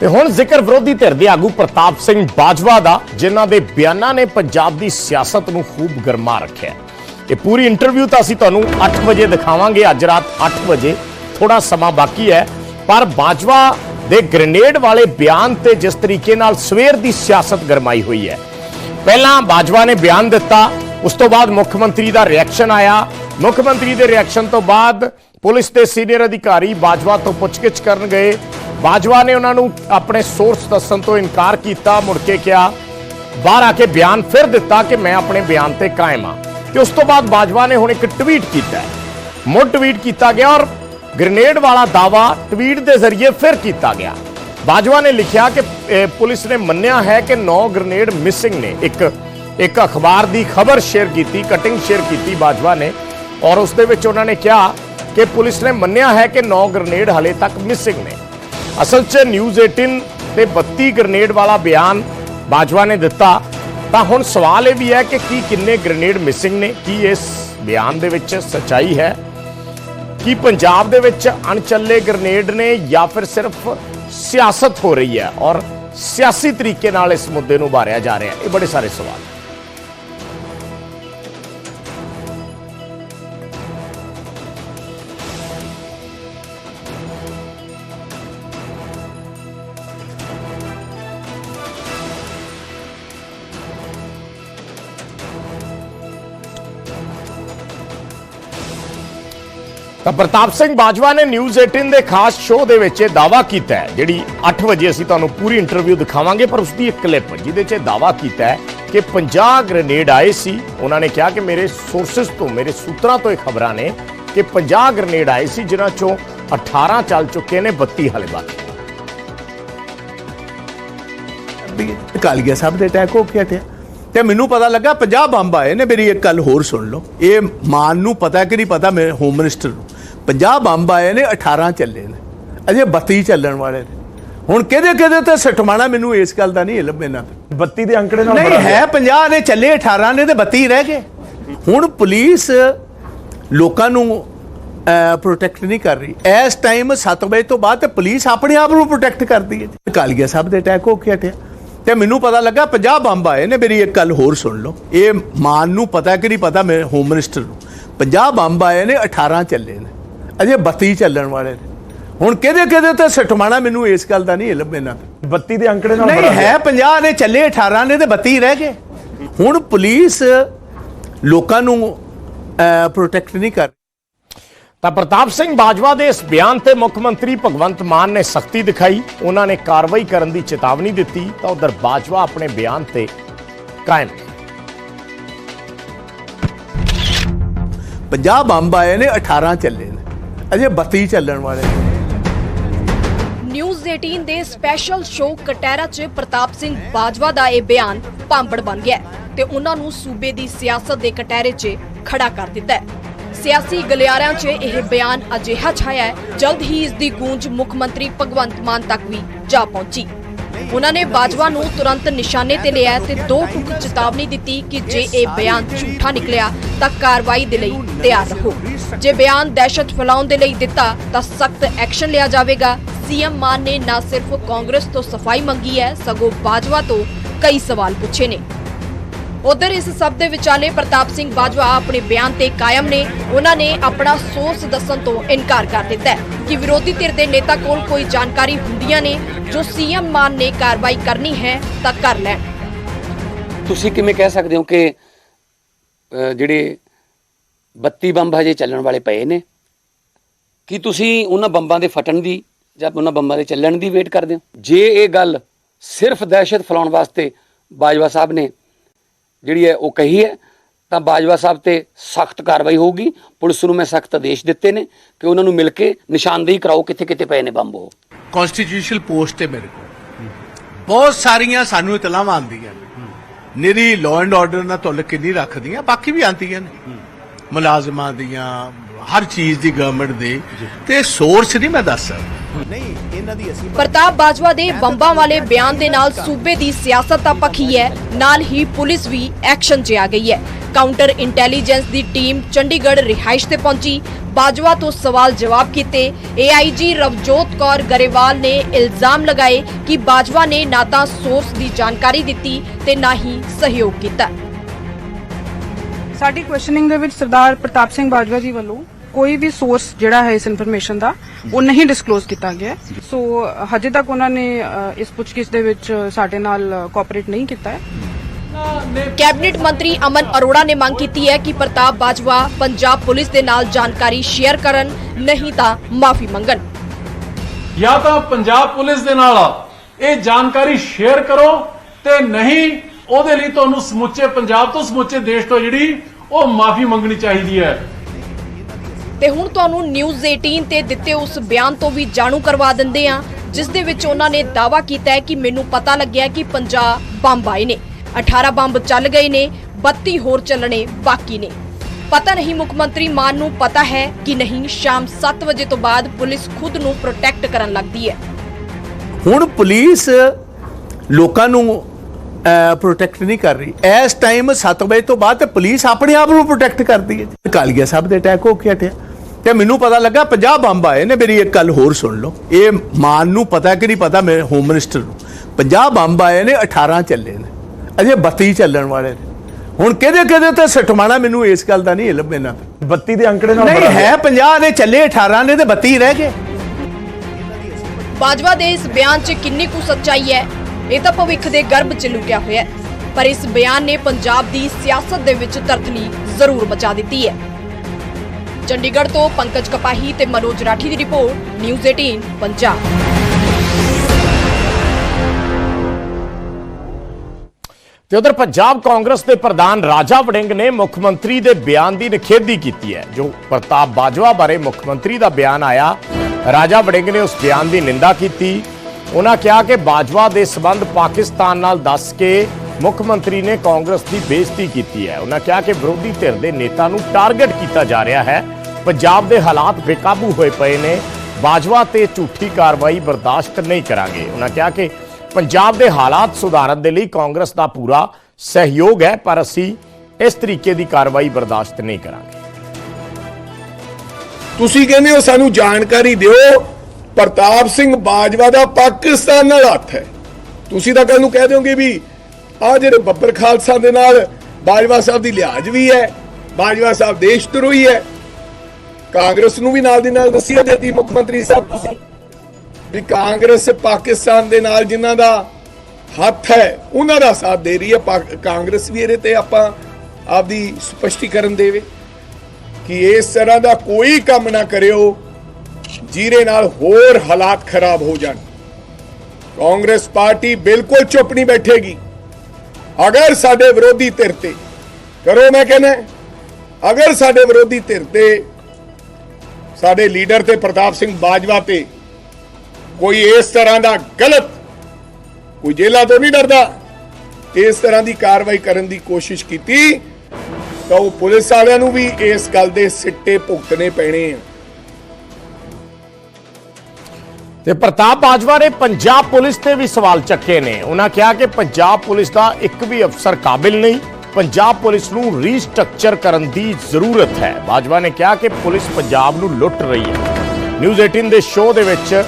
ਤੇ ਹੁਣ ਜ਼ਿਕਰ ਵਿਰੋਧੀ ਧਿਰ ਦੇ ਆਗੂ ਪ੍ਰਤਾਪ ਸਿੰਘ ਬਾਜਵਾ ਦਾ, ਜਿਨ੍ਹਾਂ ਦੇ ਬਿਆਨਾਂ ਨੇ ਪੰਜਾਬ ਦੀ ਸਿਆਸਤ ਨੂੰ ਖੂਬ ਗਰਮਾ ਰੱਖਿਆ ਇਹ ਪੂਰੀ ਇੰਟਰਵਿਊ ਤਾਂ ਅਸੀਂ ਤੁਹਾਨੂੰ 8 ਵਜੇ ਦਿਖਾਵਾਂਗੇ, ਅੱਜ ਰਾਤ 8 ਵਜੇ। ਥੋੜਾ ਸਮਾਂ ਬਾਕੀ ਹੈ। ਪਰ ਬਾਜਵਾ ਦੇ ਗ੍ਰੇਨੇਡ ਵਾਲੇ ਬਿਆਨ ਤੇ ਜਿਸ ਤਰੀਕੇ ਨਾਲ ਸਵੇਰ ਦੀ ਸਿਆਸਤ ਗਰਮਾਈ ਹੋਈ ਹੈ। ਪਹਿਲਾਂ ਬਾਜਵਾ ਨੇ ਬਿਆਨ ਦਿੱਤਾ, ਉਸ ਤੋਂ ਬਾਅਦ ਮੁੱਖ ਮੰਤਰੀ ਦਾ ਰਿਐਕਸ਼ਨ ਆਇਆ। ਮੁੱਖ ਮੰਤਰੀ ਦੇ ਰਿਐਕਸ਼ਨ ਤੋਂ ਬਾਅਦ ਪੁਲਿਸ ਦੇ ਸੀਨੀਅਰ ਅਧਿਕਾਰੀ ਬਾਜਵਾ ਤੋਂ ਪੁੱਛਗਿੱਛ ਕਰਨ ਗਏ। ਬਾਜਵਾ ਨੇ ਉਹਨਾਂ ਨੂੰ ਆਪਣੇ ਸੋਰਸ ਦੱਸਣ ਤੋਂ ਇਨਕਾਰ ਕੀਤਾ, ਮੁੜ ਕੇ ਕਿਹਾ, ਬਾਹਰ ਆ ਕੇ ਬਿਆਨ ਫਿਰ ਦਿੱਤਾ ਕਿ ਮੈਂ ਆਪਣੇ ਬਿਆਨ ਤੇ ਕਾਇਮ ਹਾਂ। ਤੇ ਉਸ ਤੋਂ ਬਾਅਦ ਬਾਜਵਾ ਨੇ ਹੁਣ ਇੱਕ ਟਵੀਟ ਕੀਤਾ ਮੁੜ ਟਵੀਟ ਕੀਤਾ ਗਿਆ ਔਰ ਗ੍ਰੇਨੇਡ ਵਾਲਾ ਦਾਵਾ ਟਵੀਟ ਦੇ ਜ਼ਰੀਏ ਫਿਰ ਕੀਤਾ ਗਿਆ। ਬਾਜਵਾ ਨੇ ਲਿਖਿਆ ਕਿ ਪੁਲਿਸ ਨੇ ਮੰਨਿਆ ਹੈ ਕਿ 9 ਗ੍ਰੇਨੇਡ ਮਿਸਿੰਗ ਨੇ। ਇੱਕ ਇੱਕ ਅਖਬਾਰ ਦੀ ਖਬਰ ਸ਼ੇਅਰ ਕੀਤੀ ਕਟਿੰਗ ਸ਼ੇਅਰ ਕੀਤੀ ਬਾਜਵਾ ਨੇ। ਔਰ ਉਸ ਦੇ ਵਿੱਚ ਉਹਨਾਂ ਨੇ ਕਿਹਾ ਕਿ ਪੁਲਿਸ ਨੇ ਮੰਨਿਆ ਹੈ ਕਿ 9 ਗ੍ਰੇਨੇਡ ਹਲੇ ਤੱਕ ਮਿਸਿੰਗ ਨੇ। ਅਸਲ 'ਚ ਨਿਊਜ਼ 18 ਤੇ 32 ਗ੍ਰੇਨੇਡ ਵਾਲਾ ਬਿਆਨ ਬਾਜਵਾ ਨੇ ਦਿੱਤਾ। ਤਾਂ ਹੁਣ ਸਵਾਲ ਇਹ ਵੀ ਹੈ ਕਿ ਕੀ ਕਿੰਨੇ ਗ੍ਰੇਨੇਡ ਮਿਸਿੰਗ ਨੇ? ਕੀ ਇਸ ਬਿਆਨ ਦੇ ਵਿੱਚ ਸੱਚਾਈ ਹੈ? ਕੀ ਪੰਜਾਬ ਦੇ ਵਿੱਚ ਅਣਚੱਲੇ ਗ੍ਰਨੇਡ ਨੇ ਜਾਂ ਫਿਰ ਸਿਰਫ ਸਿਆਸਤ ਹੋ ਰਹੀ ਹੈ? ਔਰ ਸਿਆਸੀ ਤਰੀਕੇ ਨਾਲ ਇਸ ਮੁੱਦੇ ਨੂੰ ਉਭਾਰਿਆ ਜਾ ਰਿਹਾ ਹੈ। ਇਹ ਬੜੇ ਸਾਰੇ ਸਵਾਲ। ਤਾਂ ਪ੍ਰਤਾਪ ਸਿੰਘ ਬਾਜਵਾ ਨੇ ਨਿਊਜ਼ 18 ਦੇ ਖਾਸ ਸ਼ੋਅ ਦੇ ਵਿੱਚ ਇਹ ਦਾਵਾ ਕੀਤਾ ਹੈ, ਜਿਹੜੀ 8 ਵਜੇ ਅਸੀਂ ਤੁਹਾਨੂੰ ਪੂਰੀ ਇੰਟਰਵਿਊ ਦਿਖਾਵਾਂਗੇ, ਪਰ ਉਸ ਦੀ ਇੱਕ ਕਲਿੱਪ ਜਿਹਦੇ 'ਚ ਇਹ ਦਾਵਾ ਕੀਤਾ ਹੈ ਕਿ 50 ਗ੍ਰੇਨੇਡ ਆਏ ਸੀ। ਉਹਨਾਂ ਨੇ ਕਿਹਾ ਕਿ ਮੇਰੇ ਸੋਰਸਸ ਤੋਂ, ਮੇਰੇ ਸੂਤਰਾਂ ਤੋਂ ਇਹ ਖਬਰਾਂ ਨੇ ਕਿ 50 ਗ੍ਰੇਨੇਡ ਆਏ ਸੀ, ਜਿਨ੍ਹਾਂ ਚੋਂ 18 ਚੱਲ ਚੁੱਕੇ ਨੇ 32 ਹਲੇ ਬਾਕੀ ਵੀ ਕਾਲੀਆ ਸਾਹਿਬ ਦੇ ਅਟੈਕ ਹੋ ਕੇ ਹਟਿਆ। ਤੇ ਮੈਨੂੰ ਪਤਾ ਲੱਗਾ 50 ਬੰਬ ਆਏ ਨੇ, ਮੇਰੀ ਇੱਕ ਗੱਲ ਹੋਰ ਸੁਣ ਲਓ। ਇਹ ਮਾਨ ਨੂੰ ਪਤਾ ਕਿ ਨਹੀਂ ਪਤਾ, ਮੇਰੇ ਹੋਮ ਮਿਨਿਸਟਰ ਨੂੰ। 50 ਬੰਬ ਆਏ ਨੇ 18 ਚੱਲੇ ਨੇ। ਅਜੇ 32 ਚੱਲਣ ਵਾਲੇ ਨੇ। ਹੁਣ ਕਿਹਦੇ ਕਿਹਦੇ ਤੇ ਸਟਮਾਣਾ ਮੈਨੂੰ ਇਸ ਗੱਲ ਦਾ ਨਹੀਂ ਇਹਨਾਂ ਦਾ 32 ਦੇ ਅੰਕੜੇ ਨਾਲ ਨਹੀਂ ਹੈ 50 ਨੇ ਚੱਲੇ 18 ਨੇ ਤੇ 32 ਰਹਿ ਗਏ। ਹੁਣ ਪੁਲਿਸ ਲੋਕਾਂ ਨੂੰ ਪ੍ਰੋਟੈਕਟ ਨਹੀਂ ਕਰ ਰਹੀ। ਇਸ ਟਾਈਮ 7 ਵਜੇ ਤੋਂ ਬਾਅਦ ਤੇ ਪੁਲਿਸ ਆਪਣੇ ਆਪ ਨੂੰ ਪ੍ਰੋਟੈਕਟ ਕਰਦੀ ਹੈ। ਕਾਲੀਆ ਸਾਹਿਬ ਦੇ ਅਟੈਕ ਹੋ ਕੇ ਹਟਿਆ। ਤੇ ਮੈਨੂੰ ਪਤਾ ਲੱਗਾ 50 ਬੰਬ ਆਏ ਨੇ। ਮੇਰੀ ਇੱਕ ਗੱਲ ਹੋਰ ਸੁਣ ਲਓ। ਇਹ ਮਾਨ ਨੂੰ ਪਤਾ ਕਿ ਨਹੀਂ ਪਤਾ ਮੇਰੇ ਹੋਮ ਮਿਨਿਸਟਰ ਨੂੰ। 50 ਬੰਬ ਆਏ ਨੇ 18 ਚੱਲੇ ਨੇ। ਅਜੇ 32 ਚੱਲਣ ਵਾਲੇ ਨੇ। ਹੁਣ ਕਿਹਦੇ ਕਿਹਦੇ ਤੇ ਸਟਮਾਣਾ ਮੈਨੂੰ ਇਸ ਗੱਲ ਦਾ ਨਹੀਂ ਇਲਮ ਇਹਨਾਂ ਦਾ 32 ਦੇ ਅੰਕੜੇ ਨਾਲ ਨਹੀਂ ਹੈ 50 ਨੇ ਚੱਲੇ 18 ਨੇ ਤੇ 32 ਰਹਿ ਗਏ। ਹੁਣ ਪੁਲਿਸ ਲੋਕਾਂ ਨੂੰ ਪ੍ਰੋਟੈਕਟ ਨਹੀਂ ਕਰ ਤਾਂ ਪ੍ਰਤਾਪ ਸਿੰਘ ਬਾਜਵਾ ਦੇ ਇਸ ਬਿਆਨ ਤੇ ਮੁੱਖ ਮੰਤਰੀ ਭਗਵੰਤ ਮਾਨ ਨੇ ਸਖਤੀ ਦਿਖਾਈ। ਉਹਨਾਂ ਨੇ ਕਾਰਵਾਈ ਕਰਨ ਦੀ ਚੇਤਾਵਨੀ ਦਿੱਤੀ ਤਾਂ ਉਧਰ ਬਾਜਵਾ ਆਪਣੇ ਬਿਆਨ ਤੇ ਕਾਇਮ 50 ਬੰਬ ਆਏ ਨੇ 18 ਚੱਲੇ ਨੇ। ਅਜੇ 32 ਚੱਲਣ ਵਾਲੇ ਨੇ। ਨਿਊਜ਼ 18 ਦੇ ਸਪੈਸ਼ਲ ਸ਼ੋਅ ਕਟਹਿਰਾ 'ਚ ਪ੍ਰਤਾਪ ਸਿੰਘ ਬਾਜਵਾ ਦਾ ਇਹ ਬਿਆਨ ਭਾਂਬੜ ਬਣ ਗਿਆ ਤੇ ਉਹਨਾਂ ਨੂੰ ਸੂਬੇ ਦੀ ਸਿਆਸਤ ਦੇ ਕਟਹਿਰੇ 'ਚ ਖੜਾ ਕਰ ਦਿੱਤਾ ਸਿਆਸੀ ਗਲਿਆਰਿਆਂ 'ਚ ਇਹ ਬਿਆਨ ਅਜਿਹਾ ਛਾਇਆ ਹੈ, ਜਲਦ ਹੀ ਇਸ ਦੀ ਗੂੰਜ ਮੁੱਖ ਮੰਤਰੀ ਭਗਵੰਤ ਮਾਨ ਤੱਕ ਵੀ ਜਾ ਪਹੁੰਚੀ। ਉਹਨਾਂ ਨੇ ਬਾਜਵਾ ਨੂੰ ਤੁਰੰਤ ਨਿਸ਼ਾਨੇ ਤੇ ਲਿਆ ਤੇ ਦੋ ਟੁਕ ਚੇਤਾਵਨੀ ਦਿੱਤੀ ਕਿ ਜੇ ਇਹ ਬਿਆਨ ਝੂਠਾ ਨਿਕਲਿਆ ਤਾਂ ਕਾਰਵਾਈ ਦੇ ਲਈ ਤਿਆਰ ਰਹੋ। ਜੇ ਬਿਆਨ ਦਹਿਸ਼ਤ ਫੈਲਾਉਣ ਦੇ ਲਈ ਦਿੱਤਾ ਤਾਂ ਸਖਤ ਐਕਸ਼ਨ ਲਿਆ ਜਾਵੇਗਾ। ਸੀਐਮ ਮਾਨ ਨੇ ਨਾ ਸਿਰਫ ਕਾਂਗਰਸ ਤੋਂ ਸਫ਼ਾਈ ਮੰਗੀ ਹੈ, ਸਗੋਂ ਬਾਜਵਾ ਤੋਂ ਕਈ ਸਵਾਲ ਪੁੱਛੇ ਨੇ। ਉਧਰ ਇਸ ਸਭ ਦੇ ਵਿਚਾਲੇ ਪ੍ਰਤਾਪ ਸਿੰਘ ਬਾਜਵਾ ਆਪਣੇ ਬਿਆਨ ਤੇ ਕਾਇਮ ਨੇ। ਉਹਨਾਂ ਨੇ ਆਪਣਾ ਸੋਰਸ ਦੱਸਣ ਤੋਂ ਇਨਕਾਰ ਕਰ ਦਿੱਤਾ ਹੈ ਕਿ ਵਿਰੋਧੀ ਧਿਰ ਦੇ ਨੇਤਾ ਕੋਲ ਕੋਈ ਜਾਣਕਾਰੀ ਹੁੰਦੀਆਂ ਨੇ। ਜੋ ਸੀਐਮ ਮਾਨ ਨੇ ਕਾਰਵਾਈ ਕਰਨੀ ਹੈ ਤਾਂ ਕਰ ਲੈਣ। ਤੁਸੀਂ ਕਿਵੇਂ ਕਹਿ ਸਕਦੇ ਹੋ ਕਿ ਜਿਹੜੇ 32 ਬੰਬ ਹਜੇ ਚੱਲਣ ਵਾਲੇ ਪਏ ਨੇ? ਕੀ ਤੁਸੀਂ ਉਹਨਾਂ ਬੰਬਾਂ ਦੇ ਫਟਣ ਦੀ ਜਾਂ ਉਹਨਾਂ ਬੰਬਾਂ ਦੇ ਚੱਲਣ ਦੀ ਵੇਟ ਕਰਦੇ ਹੋ? ਜੇ ਇਹ ਗੱਲ ਸਿਰਫ ਦਹਿਸ਼ਤ ਫੈਲਾਉਣ ਵਾਸਤੇ ਬਾਜਵਾ ਸਾਹਿਬ ਨੇ ਜਿਹੜੀ ਹੈ ਉਹ ਕਹੀ ਹੈ, ਤਾਂ ਬਾਜਵਾ ਸਾਹਿਬ ਤੇ ਸਖਤ ਕਾਰਵਾਈ ਹੋਊਗੀ। ਪੁਲਿਸ ਨੂੰ ਮੈਂ ਸਖਤ ਆਦੇਸ਼ ਦਿੱਤੇ ਨੇ ਕਿ ਉਹਨਾਂ ਨੂੰ ਮਿਲ ਕੇ ਨਿਸ਼ਾਨਦੇਹੀ ਕਰਾਓ ਕਿੱਥੇ ਕਿੱਥੇ ਪਏ ਨੇ ਬੰਬ ਉਹ। ਕਨਸਟੀਟਿਊਸ਼ਨਲ ਪੋਸਟ ਹੈ ਮੇਰੇ ਕੋਲ। ਬਹੁਤ ਸਾਰੀਆਂ ਸਾਨੂੰ ਇਤਲਾਹਾਂ ਆਉਂਦੀਆਂ ਨੇ। ਨਿਰੀ ਲਾਅ ਐਂਡ ਆਰਡਰ ਨਾਲ ਤੁਲਕ ਕਿੰਨੀ ਰੱਖਦੀਆਂ, ਬਾਕੀ ਵੀ ਆਉਂਦੀਆਂ ਨੇ। ਮੁਲਾਜ਼ਮਾਂ ਦੀਆਂ ਹਰ ਚੀਜ਼ ਦੀ ਗਵਰਨਮੈਂਟ ਦੇ ਤੇ ਸੋਰਸ ਨਹੀਂ ਮੈਂ ਦੱਸ ਸਕਦਾ। ਨਹੀਂ ਇਹਨਾਂ ਦੀ ਅਸੀਂ ਪ੍ਰਤਾਪ ਬਾਜਵਾ ਦੇ ਬੰਬਾਂ ਵਾਲੇ ਬਿਆਨ ਦੇ ਨਾਲ ਸੂਬੇ ਦੀ ਸਿਆਸਤ ਤਾਂ ਪੱਖੀ ਹੈ ਨਾਲ ਹੀ ਪੁਲਿਸ ਵੀ ਐਕਸ਼ਨ 'ਚ ਆ ਗਈ ਹੈ। ਕਾਊਂਟਰ ਇੰਟੈਲੀਜੈਂਸ ਦੀ ਟੀਮ ਚੰਡੀਗੜ੍ਹ ਰਿਹਾਇਸ਼ ਤੇ ਪਹੁੰਚੀ। ਬਾਜਵਾ ਤੋਂ ਸਵਾਲ ਜਵਾਬ ਕੀਤੇ। ਏਆਈਜੀ ਰਵਜੋਤ ਕੌਰ ਗਰੇਵਾਲ ਨੇ ਇਲਜ਼ਾਮ ਲਗਾਏ ਕਿ ਬਾਜਵਾ ਨੇ ਨਾ ਤਾਂ ਸੋਰਸ ਦੀ ਜਾਣਕਾਰੀ ਦਿੱਤੀ ਤੇ ਨਾ ਹੀ ਸਹਿਯੋਗ ਕੀਤਾ। ਸਾਡੀ ਕੁਐਸਚਨਿੰਗ ਦੇ ਵਿੱਚ ਸਰਦਾਰ ਪ੍ਰਤਾਪ ਸਿੰਘ ਬਾਜਵਾ ਜੀ ਵੱਲੋਂ ਕੋਈ ਵੀ ਸੋਰਸ ਜਿਹੜਾ ਹੈ ਇਸ ਇਨਫੋਰਮੇਸ਼ਨ ਦਾ ਉਹ ਨਹੀਂ ਡਿਸਕਲੋਜ਼ ਕੀਤਾ ਗਿਆ। ਸੋ ਹਜੇ ਤੱਕ ਉਹਨਾਂ ਨੇ ਇਸ ਪੁੱਛਗਿੱਛ ਦੇ ਵਿੱਚ ਸਾਡੇ ਨਾਲ ਕੋਆਪਰੇਟ ਨਹੀਂ ਕੀਤਾ ਹੈ ਕੈਬਨਿਟ ਮੰਤਰੀ ਅਮਨ ਅਰੋੜਾ ਨੇ ਮੰਗ ਕੀਤੀ ਹੈ ਕਿ ਪ੍ਰਤਾਪ ਬਾਜਵਾ ਪੰਜਾਬ ਪੁਲਿਸ ਦੇ ਨਾਲ ਜਾਣਕਾਰੀ ਸ਼ੇਅਰ ਕਰਨ ਨਹੀਂ ਤਾਂ ਮਾਫੀ ਮੰਗਣ ਜਾਂ ਤਾਂ ਪੰਜਾਬ ਪੁਲਿਸ ਦੇ ਨਾਲ ਇਹ ਜਾਣਕਾਰੀ ਸ਼ੇਅਰ ਕਰੋ ਤੇ ਨਹੀਂ ਉਹਦੇ ਲਈ ਤੁਹਾਨੂੰ ਸਮੁੱਚੇ ਪੰਜਾਬ ਤੋਂ ਸਮੁੱਚੇ ਦੇਸ਼ ਤੋਂ ਜਿਹੜੀ ਉਹ ਮਾਫੀ ਮੰਗਣੀ ਚਾਹੀਦੀ ਹੈ। ਤੇ ਹੁਣ ਤੁਹਾਨੂੰ ਨਿਊਜ਼ 18 ਤੇ ਦਿੱਤੇ ਉਸ ਬਿਆਨ ਤੋਂ ਵੀ ਜਾਣੂ ਕਰਵਾ ਦਿੰਦੇ ਆ ਜਿਸ ਦੇ ਵਿੱਚ ਉਹਨਾਂ ਨੇ ਦਾਵਾ ਕੀਤਾ ਹੈ ਕਿ ਮੈਨੂੰ ਪਤਾ ਲੱਗਿਆ ਕਿ 50 ਬੰਬ ਆਏ ਨੇ 18 ਬੰਬ ਚੱਲ ਗਏ ਨੇ 32 ਹੋਰ ਚੱਲਣੇ ਬਾਕੀ ਨੇ। ਪਤਾ ਨਹੀਂ ਮੁੱਖ ਮੰਤਰੀ ਮਾਨ ਨੂੰ ਪਤਾ ਹੈ ਕਿ ਨਹੀਂ ਸ਼ਾਮ 7 ਵਜੇ ਤੋਂ ਬਾਅਦ ਪੁਲਿਸ ਖੁਦ ਨੂੰ ਪ੍ਰੋਟੈਕਟ ਕਰਨ ਲੱਗਦੀ ਹੈ। ਹੁਣ ਪੁਲਿਸ ਲੋਕਾਂ ਨੂੰ ਪ੍ਰੋਟੈਕਟ ਨਹੀਂ ਕਰ ਰਹੀ। ਇਸ ਟਾਈਮ 7 ਵਜੇ ਤੋਂ ਬਾਅਦ ਤੇ ਪੁਲਿਸ ਆਪਣੇ ਆਪ ਨੂੰ ਪ੍ਰੋਟੈਕਟ ਕਰਦੀ ਹੈ ਕਾਲੀਆ ਸਾਹਿਬ ਦੇ ਅਟੈਕ ਹੋ ਕੇ ਹਟਿਆ। ਤੇ ਮੈਨੂੰ ਪਤਾ ਲੱਗਾ 50 ਬੰਬ ਆਏ ਨੇ ਮੇਰੀ ਇੱਕ ਗੱਲ ਹੋਰ ਸੁਣ ਲਓ। ਇਹ ਮਾਨ ਨੂੰ ਪਤਾ ਕਿ ਨਹੀਂ ਪਤਾ ਮੇਰੇ ਹੋਮ ਮਿਨਿਸਟਰ ਨੂੰ। 50 ਬੰਬ ਆਏ ਨੇ 18 ਚੱਲੇ ਨੇ। ਅਜੇ 32 ਚੱਲਣ ਵਾਲੇ ਨੇ। ਹੁਣ ਕਿਹਦੇ ਕਿਹਦੇ ਤੇ ਸਟਮਾਣਾ ਮੈਨੂੰ ਇਸ ਗੱਲ ਦਾ ਨਹੀਂ ਇਲਮ ਇਹਨਾਂ 32 ਦੇ ਅੰਕੜੇ ਨਹੀਂ ਹੈ 50 ਨੇ ਚੱਲੇ 18 ਨੇ ਤੇ 32 ਰਹਿ ਗਏ। ਬਾਜਵਾ ਦੇ ਇਸ ਬਿਆਨ 'ਚ ਕਿੰਨੀ ਕੁ ਸੱਚਾਈ ਹੈ? ਇਹ ਤਾਂ ਭਵਿੱਖ ਦੇ ਗਰਭ 'ਚ ਲੁਕਿਆ ਹੋਇਆ ਹੈ। ਪਰ ਇਸ ਬਿਆਨ ਨੇ ਪੰਜਾਬ ਦੀ ਸਿਆਸਤ ਦੇ ਵਿੱਚ ਤਰਤਲੀ ਜ਼ਰੂਰ ਮਚਾ ਦਿੱਤੀ ਹੈ। ਚੰਡੀਗੜ੍ਹ ਤੋਂ ਪੰਕਜ ਕਪਾਹੀ ਤੇ ਮਨੋਜ ਰਾਠੀ ਦੀ ਰਿਪੋਰਟ, ਨਿਊਜ਼ 18 ਪੰਜਾਬ। ਤੇ ਉਧਰ ਪੰਜਾਬ ਕਾਂਗਰਸ ਦੇ ਪ੍ਰਧਾਨ ਰਾਜਾ ਵੜਿੰਗ ਨੇ ਮੁੱਖ ਮੰਤਰੀ ਦੇ ਬਿਆਨ ਦੀ ਨਿਖੇਧੀ ਕੀਤੀ ਹੈ। ਜੋ ਪ੍ਰਤਾਪ ਬਾਜਵਾ ਬਾਰੇ ਮੁੱਖ ਮੰਤਰੀ ਦਾ ਬਿਆਨ ਆਇਆ, ਰਾਜਾ ਵੜਿੰਗ ਨੇ ਉਸ ਬਿਆਨ ਦੀ ਨਿੰਦਾ ਕੀਤੀ। ਉਹਨਾਂ ਕਿਹਾ ਕਿ ਬਾਜਵਾ ਦੇ ਸਬੰਧ ਪਾਕਿਸਤਾਨ ਨਾਲ ਦੱਸ ਕੇ ਮੁੱਖ ਮੰਤਰੀ ਨੇ ਕਾਂਗਰਸ ਦੀ ਬੇਇੱਜ਼ਤੀ ਕੀਤੀ ਹੈ। ਉਹਨਾਂ ਕਿਹਾ ਕਿ ਵਿਰੋਧੀ ਧਿਰ ਦੇ ਨੇਤਾ ਨੂੰ ਟਾਰਗੇਟ ਕੀਤਾ ਜਾ ਰਿਹਾ ਹੈ। ਪੰਜਾਬ ਦੇ ਹਾਲਾਤ ਬੇਕਾਬੂ ਹੋਏ ਪਏ ਨੇ। ਬਾਜਵਾ ਤੇ ਝੂਠੀ ਕਾਰਵਾਈ ਬਰਦਾਸ਼ਤ ਨਹੀਂ ਕਰਾਂਗੇ। ਉਹਨਾਂ ਕਿਹਾ ਕਿ ਪੰਜਾਬ ਦੇ ਹਾਲਾਤ ਸੁਧਾਰਨ ਦੇ ਲਈ ਕਾਂਗਰਸ ਦਾ ਪੂਰਾ ਸਹਿਯੋਗ ਹੈ, ਪਰ ਅਸੀਂ ਇਸ ਤਰੀਕੇ ਦੀ ਕਾਰਵਾਈ ਬਰਦਾਸ਼ਤ ਨਹੀਂ ਕਰਾਂਗੇ। ਤੁਸੀਂ ਕਹਿੰਦੇ ਹੋ ਸਾਨੂੰ ਜਾਣਕਾਰੀ ਦਿਓ ਪ੍ਰਤਾਪ ਸਿੰਘ ਬਾਜਵਾ ਦਾ ਪਾਕਿਸਤਾਨ ਨਾਲ ਹੱਥ ਹੈ। ਤੁਸੀਂ ਤਾਂ ਕੱਲ ਨੂੰ ਕਹਿ ਦਿਓਗੇ ਵੀ ਆ ਜਿਹੜੇ ਬੱਬਰ ਖਾਲਸਾ ਦੇ ਨਾਲ ਬਾਜਵਾ ਸਾਹਿਬ ਦੀ ਲਿਹਾਜ਼ ਵੀ ਹੈ, ਬਾਜਵਾ ਸਾਹਿਬ ਦੇਸ਼ ਧਰੋਹੀ ਹੈ। ਕਾਂਗਰਸ ਨੂੰ ਵੀ ਨਾਲ ਦੀ ਨਾਲ ਨਸੀਹਤ ਦਿੱਤੀ ਮੁੱਖ ਮੰਤਰੀ ਸਾਹਿਬ ਤੁਸੀਂ ਵੀ ਕਾਂਗਰਸ ਪਾਕਿਸਤਾਨ ਦੇ ਨਾਲ ਜਿਨ੍ਹਾਂ ਦਾ ਹੱਥ ਹੈ, ਉਹਨਾਂ ਦਾ ਸਾਥ ਦੇ ਰਹੀ ਹੈ। ਪਾਕ- ਕਾਂਗਰਸ ਵੀ ਇਹਦੇ ਤੇ ਆਪਾਂ ਆਪਦੀ ਸਪਸ਼ਟੀਕਰਨ ਦੇਵੇ ਕਿ ਇਸ ਤਰ੍ਹਾਂ ਦਾ ਕੋਈ ਕੰਮ ਨਾ ਕਰਿਓ। ਜਿਹਦੇ ਨਾਲ ਹੋਰ ਹਾਲਾਤ ਖਰਾਬ ਹੋ ਜਾਣ। ਕਾਂਗਰਸ ਪਾਰਟੀ ਬਿਲਕੁਲ ਚੁੱਪ ਨਹੀਂ ਬੈਠੇਗੀ। ਅਗਰ ਸਾਡੇ ਵਿਰੋਧੀ ਧਿਰ ਤੇ, ਕਰੋ ਮੈਂ ਕਹਿੰਦਾ ਅਗਰ ਸਾਡੇ ਵਿਰੋਧੀ ਧਿਰ ਤੇ, ਸਾਡੇ ਲੀਡਰ ਤੇ ਪ੍ਰਤਾਪ ਸਿੰਘ ਬਾਜਵਾ ਤੇ ਕੋਈ ਇਸ ਤਰ੍ਹਾਂ ਦਾ ਗਲਤ, ਕੋਈ ਜੇਲਾ ਤੋਂ ਨਹੀਂ ਡਰਦਾ ਇਸ ਤਰ੍ਹਾਂ ਦੀ ਕਾਰਵਾਈ ਕਰਨ ਦੀ ਕੋਸ਼ਿਸ਼ ਕੀਤੀ, ਤਾਂ ਉਹ ਪੁਲਿਸ ਵਾਲਿਆਂ ਨੂੰ ਵੀ ਇਸ ਗੱਲ ਦੇ ਸਿੱਟੇ ਭੁਗਤਣੇ ਪੈਣੇ ਆ। ਤੇ ਪ੍ਰਤਾਪ ਬਾਜਵਾ ਨੇ ਪੰਜਾਬ ਪੁਲਿਸ ਤੇ ਵੀ ਸਵਾਲ ਚੱਕੇ ਨੇ। ਉਹਨਾਂ ਕਿਹਾ ਕਿ ਪੰਜਾਬ ਪੁਲਿਸ ਦਾ ਇੱਕ ਵੀ ਅਫਸਰ ਕਾਬਿਲ ਨਹੀਂ, ਪੰਜਾਬ ਪੁਲਿਸ ਨੂੰ ਰੀਸਟਰਕਚਰ ਕਰਨ ਦੀ ਜ਼ਰੂਰਤ ਹੈ। ਬਾਜਵਾ ਨੇ ਕਿਹਾ ਕਿ ਪੁਲਿਸ ਪੰਜਾਬ ਨੂੰ ਲੁੱਟ ਰਹੀ ਹੈ। ਨਿਊਜ਼ 18 ਦੇ ਸ਼ੋਅ ਦੇ ਵਿੱਚ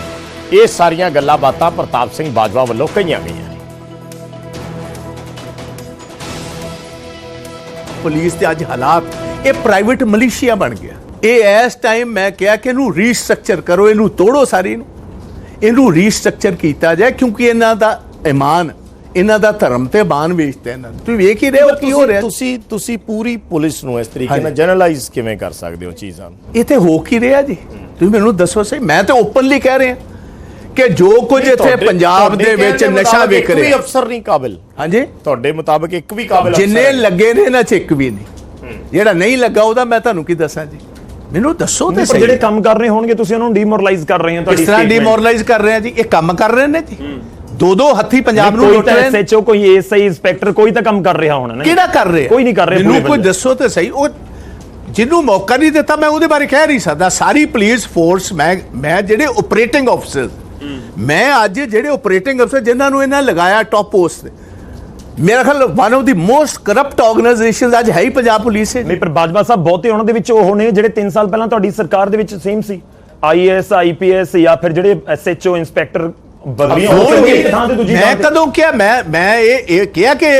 ਇਹ ਸਾਰੀਆਂ ਗੱਲਾਂ ਬਾਤਾਂ ਪ੍ਰਤਾਪ ਸਿੰਘ ਬਾਜਵਾ ਵੱਲੋਂ ਕਹੀਆਂ ਗਈਆਂ ਨੇ। ਪੁਲਿਸ ਦੇ ਅੱਜ ਹਾਲਾਤ, ਇਹ ਪ੍ਰਾਈਵੇਟ ਮਲੀਸ਼ੀਆ ਬਣ ਗਿਆ। ਇਹ ਇਸ ਟਾਈਮ ਮੈਂ ਕਿਹਾ ਕਿ ਇਹਨੂੰ ਰੀਸਟਰਕਚਰ ਕਰੋ, ਇਹਨੂੰ ਤੋੜੋ ਸਾਰੀ ਨੂੰ। ਇਹਨੂੰ ਰੀਸਟਰਕਚਰ ਕੀਤਾ ਜਾਏ ਕਿਉਂਕਿ ਇਹਨਾਂ ਦਾ ਇਮਾਨ ਇਹਨਾਂ ਦਾ ਧਰਮ ਤੇ ਬਾਨ ਵੇਚਦੇ ਇਹਨਾਂ ਨੂੰ। ਤੁਸੀਂ ਵੇਖ ਹੀ ਰਹੇ ਹੋ ਕੀ ਹੋ ਰਿਹਾ। ਤੁਸੀਂ ਤੁਸੀਂ ਪੂਰੀ ਪੁਲਿਸ ਨੂੰ ਇਸ ਤਰੀਕੇ ਨਾਲ। ਜਨਰਲਾਈਜ਼ ਕਿਵੇਂ ਕਰ ਸਕਦੇ ਹੋ ਚੀਜ਼ਾਂ ਇਹ ਤੇ ਹੋ ਕੀ ਰਿਹਾ ਜੀ? ਤੁਸੀਂ ਮੈਨੂੰ ਦੱਸੋ ਸਹੀ। ਮੈਂ ਤੇ ਓਪਨਲੀ ਕਹਿ ਰਿਹਾ ਕਿ ਜੋ ਕੁਝ ਇੱਥੇ ਪੰਜਾਬ ਦੇ ਵਿੱਚ ਨਸ਼ਾ ਮੁਤਾਬਕ ਵਿਕ ਇੱਕ ਵੀ ਰਿਹਾ। ਅਫਸਰ ਨਹੀਂ ਕਾਬਿਲ। ਹਾਂਜੀ। ਤੁਹਾਡੇ ਮੁਤਾਬਕ ਇੱਕ ਵੀ ਕਾਬਿਲ ਅਫਸਰ ਜਿੰਨੇ। ਲੱਗੇ ਨੇ ਇਹਨਾਂ ਚ ਇੱਕ ਵੀ ਨਹੀਂ। ਜਿਹੜਾ ਨਹੀਂ ਲੱਗਾ ਉਹਦਾ ਮੈਂ ਤੁਹਾਨੂੰ ਕੀ ਦੱਸਾਂ ਜੀ? ਮੈਨੂੰ ਦੱਸੋ ਤੇ ਸਹੀ। ਜਿਹੜੇ ਕੰਮ ਕਰ ਰਹੇ ਹੋਣਗੇ ਤੁਸੀਂ ਉਹਨਾਂ ਨੂੰ ਡੀਮੋਰਲਾਈਜ਼ ਕਰ ਰਹੇ ਹੋ ਕਿਸ ਤਰ੍ਹਾਂ statement। ਡੀਮੋਰਲਾਈਜ਼ ਕਰ ਰਹੇ ਆ ਜੀ। ਇਹ ਕੰਮ ਕਰ ਰਹੇ ਨੇ ਜੀ। ਦੋ ਦੋ ਹੱਥੀ ਪੰਜਾਬ ਨੂੰ ਲੁੱਟ ਰਹੇ ਨੇ। ਐਸਐਚਓ ਕੋਈ ਏਐਸਆਈ ਇੰਸਪੈਕਟਰ ਕੋਈ ਤਾਂ ਕੰਮ ਕਰ ਰਿਹਾ ਹੋਣਾ ਨਾ। ਕਿਹੜਾ ਕਰ ਰਿਹਾ? ਕੋਈ ਨਹੀਂ ਕਰ ਰਿਹਾ ਮੈਨੂੰ ਕੋਈ। ਦੱਸੋ ਤੇ ਸਹੀ। ਉਹ ਜਿਹਨੂੰ ਮੌਕਾ ਨਹੀਂ ਦਿੱਤਾ ਮੈਂ ਉਹਦੇ ਬਾਰੇ ਕਹਿ ਨਹੀਂ ਸਕਦਾ। ਸਾਰੀ ਪੁਲਿਸ ਫੋਰਸ ਮੈਂ ਮੈਂ ਜਿਹੜੇ ਆਪਰੇਟਿੰਗ ਆਫਸਰ ਮੈਂ ਅੱਜ ਜਿਹੜੇ ਆਪਰੇਟਿੰਗ ਅਫਸਰ ਜਿਨ੍ਹਾਂ ਨੂੰ ਇਹਨਾਂ ਲਗਾਇਆ ਟੌਪ ਪੋਸਟ ਤੇ ਮੇਰਾ ਖਿਆਲ one of the most corrupt organisations ਅੱਜ ਹੈ ਹੀ ਪੰਜਾਬ ਪੁਲਿਸ ਹੈ ਨਹੀਂ ਪਰ ਬਾਜਵਾ ਸਾਹਿਬ ਬਹੁਤੇ ਉਹਨਾਂ ਦੇ ਵਿੱਚ ਉਹ ਨੇ ਜਿਹੜੇ 3 ਸਾਲ ਪਹਿਲਾਂ ਤੁਹਾਡੀ ਸਰਕਾਰ ਦੇ ਵਿੱਚ ਸੇਮ ਸੀ ਆਈਏਐਸ ਆਈਪੀਐਸ ਜਾਂ ਫਿਰ ਜਿਹੜੇ ਐਸਐਚਓ ਇੰਸਪੈਕਟਰ ਬਦਲੀਆਂ ਹੋਣਗੇ। ਮੈਂ। ਕਦੋਂ ਕਿਹਾ ਮੈਂ ਮੈਂ ਇਹ ਇਹ ਕਿਹਾ ਕਿ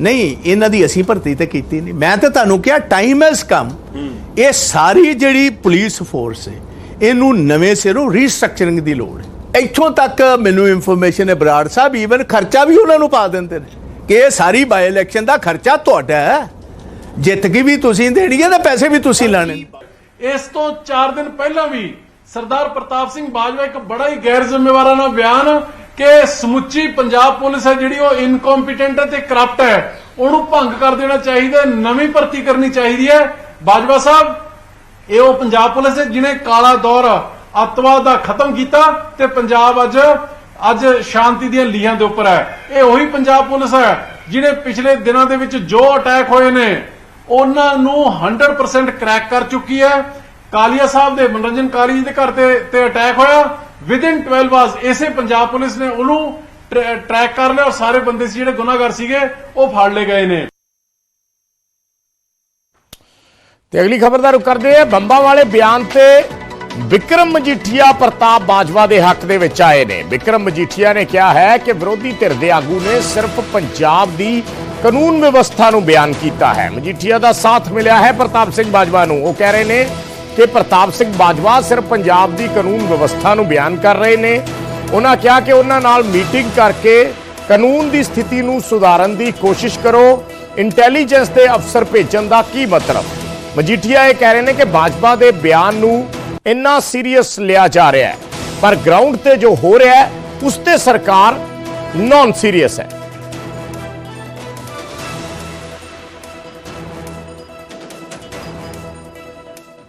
ਨਹੀਂ ਇਹਨਾਂ ਦੀ ਅਸੀਂ ਭਰਤੀ ਤੇ ਕੀਤੀ ਨਹੀਂ ਮੈਂ ਤਾਂ ਤੁਹਾਨੂੰ ਕਿਹਾ ਟਾਈਮ ਹੈਸ ਕਮ ਇਹ ਸਾਰੀ ਜਿਹੜੀ ਪੁਲਿਸ ਫੋਰਸ ਹੈ ਇਹਨੂੰ ਨਵੇਂ ਸਿਰੋਂ ਰੀਸਟਰਕਚਰਿੰਗ ਦੀ ਲੋੜ ਹੈ ਇੱਥੋਂ ਤੱਕ ਮੈਨੂੰ ਇਨਫੋਰਮੇਸ਼ਨ ਹੈ ਬਰਾੜ ਸਾਹਿਬ ਈਵਨ ਖਰਚਾ ਵੀ ਉਹਨਾਂ ਨੂੰ ਪਾ ਦਿੰਦੇ ਨੇ ਕਿ ਇਹ ਸਾਰੀ ਬਾਈ ਇਲੈਕਸ਼ਨ ਦਾ ਖਰਚਾ ਤੁਹਾਡਾ ਹੈ। ਜਿੱਤ ਕੇ ਵੀ ਤੁਸੀਂ ਦੇਣੀ ਹੈ ਤੇ ਪੈਸੇ ਵੀ ਤੁਸੀਂ ਲਾਣੇ। ਇਸ ਤੋਂ 4 ਦਿਨ ਪਹਿਲਾਂ ਵੀ ਸਰਦਾਰ ਪ੍ਰਤਾਪ ਸਿੰਘ ਬਾਜਵਾ ਇੱਕ ਬੜਾ ਹੀ ਗੈਰ ਜ਼ਿੰਮੇਵਾਰਾਨਾ ਬਿਆਨ ਕਿ ਸਮੁੱਚੀ ਪੰਜਾਬ ਪੁਲਿਸ ਹੈ ਜਿਹੜੀ ਉਹ ਇਨਕੰਪੀਟੈਂਟ ਹੈ ਤੇ ਕਰਪਟ ਹੈ। ਉਹਨੂੰ ਭੰਗ ਕਰ ਦੇਣਾ ਚਾਹੀਦਾ, ਨਵੀਂ ਭਰਤੀ ਕਰਨੀ ਚਾਹੀਦੀ ਹੈ। ਬਾਜਵਾ ਸਾਹਿਬ, ਇਹ ਉਹ ਪੰਜਾਬ ਪੁਲਿਸ ਹੈ ਜਿਹਨੇ ਕਾਲਾ ਦੌਰ ਅੱਤਵਾਦ ਦਾ ਖਤਮ ਕੀਤਾ ਤੇ ਪੰਜਾਬ ਅੱਜ ਅੱਜ ਸ਼ਾਂਤੀ ਦੀਆਂ ਲੀਹਾਂ ਦੇ ਉੱਪਰ ਹੈ। ਇਹ ਉਹੀ ਪੰਜਾਬ ਪੁਲਿਸ ਹੈ ਜਿਹੜੇ ਪਿਛਲੇ ਦਿਨਾਂ ਦੇ ਵਿੱਚ ਜੋ ਅਟੈਕ ਹੋਏ ਨੇ, ਉਹਨਾਂ ਨੂੰ 100% ਕ੍ਰੈਕ ਕਰ ਚੁੱਕੀ ਹੈ। ਕਾਲੀਆ ਸਾਹਿਬ ਦੇ ਮਨੋਰੰਜਨ ਕਾਲੀ ਦੇ ਘਰ ਤੇ ਤੇ ਅਟੈਕ ਹੋਇਆ। ਵਿਦਿਨ 12 ਆਵਰਸ ਇਸੇ ਪੰਜਾਬ ਪੁਲਿਸ ਨੇ ਉਹਨੂੰ ਟਰੈਕ ਕਰ ਲਿਆ ਔਰ ਸਾਰੇ ਬੰਦੇ ਸੀ ਜਿਹੜੇ ਗੁਨਾਹਗਰ ਸੀਗੇ, ਉਹ ਫੜ ਲਏ ਗਏ ਨੇ। ਤੇ ਅਗਲੀ ਖਬਰ ਦਾ ਰੁਖ ਕਰਦੇ ਆ ਬੰਬਾਂ ਵਾਲੇ ਬਿਆਨ ਤੇ ਵਿਕਰਮ ਮਜੀਠੀਆ ਪ੍ਰਤਾਪ ਬਾਜਵਾ ਦੇ ਹੱਕ ਦੇ ਵਿੱਚ ਆਏ ਨੇ। ਵਿਕਰਮ ਮਜੀਠੀਆ ਨੇ ਕਿਹਾ ਹੈ ਕਿ ਵਿਰੋਧੀ ਧਿਰ ਦੇ ਆਗੂ ਨੇ ਸਿਰਫ ਪੰਜਾਬ ਦੀ ਕਾਨੂੰਨ ਵਿਵਸਥਾ ਨੂੰ ਬਿਆਨ ਕੀਤਾ ਹੈ। ਮਜੀਠੀਆ ਦਾ ਸਾਥ ਮਿਲਿਆ ਹੈ ਪ੍ਰਤਾਪ ਸਿੰਘ ਬਾਜਵਾ ਨੂੰ। ਉਹ ਕਹਿ ਰਹੇ ਨੇ ਕਿ ਪ੍ਰਤਾਪ ਸਿੰਘ ਬਾਜਵਾ ਸਿਰਫ ਪੰਜਾਬ ਦੀ ਕਾਨੂੰਨ ਵਿਵਸਥਾ ਨੂੰ ਬਿਆਨ ਕਰ ਰਹੇ ਨੇ। ਉਹਨਾਂ ਕਿਹਾ ਕਿ ਉਹਨਾਂ ਨਾਲ ਮੀਟਿੰਗ ਕਰਕੇ ਕਾਨੂੰਨ ਦੀ ਸਥਿਤੀ ਨੂੰ ਸੁਧਾਰਨ ਦੀ ਕੋਸ਼ਿਸ਼ ਕਰੋ। ਇੰਟੈਲੀਜੈਂਸ ਦੇ ਅਫਸਰ ਭੇਜਣ ਦਾ ਕੀ ਮਤਲਬ? ਮਜੀਠੀਆ ਇਹ ਕਹਿ ਰਹੇ ਨੇ ਕਿ ਬਾਜਵਾ ਦੇ ਬਿਆਨ ਨੂੰ ਇੰਨਾ ਸੀਰੀਅਸ ਲਿਆ ਜਾ ਰਿਹਾ ਹੈ। ਪਰ ਗਰਾਊਂਡ ਤੇ ਜੋ ਹੋ ਰਿਹਾ ਹੈ, ਉਸ ਤੇ ਸਰਕਾਰ ਨਾਨ ਸੀਰੀਅਸ ਹੈ।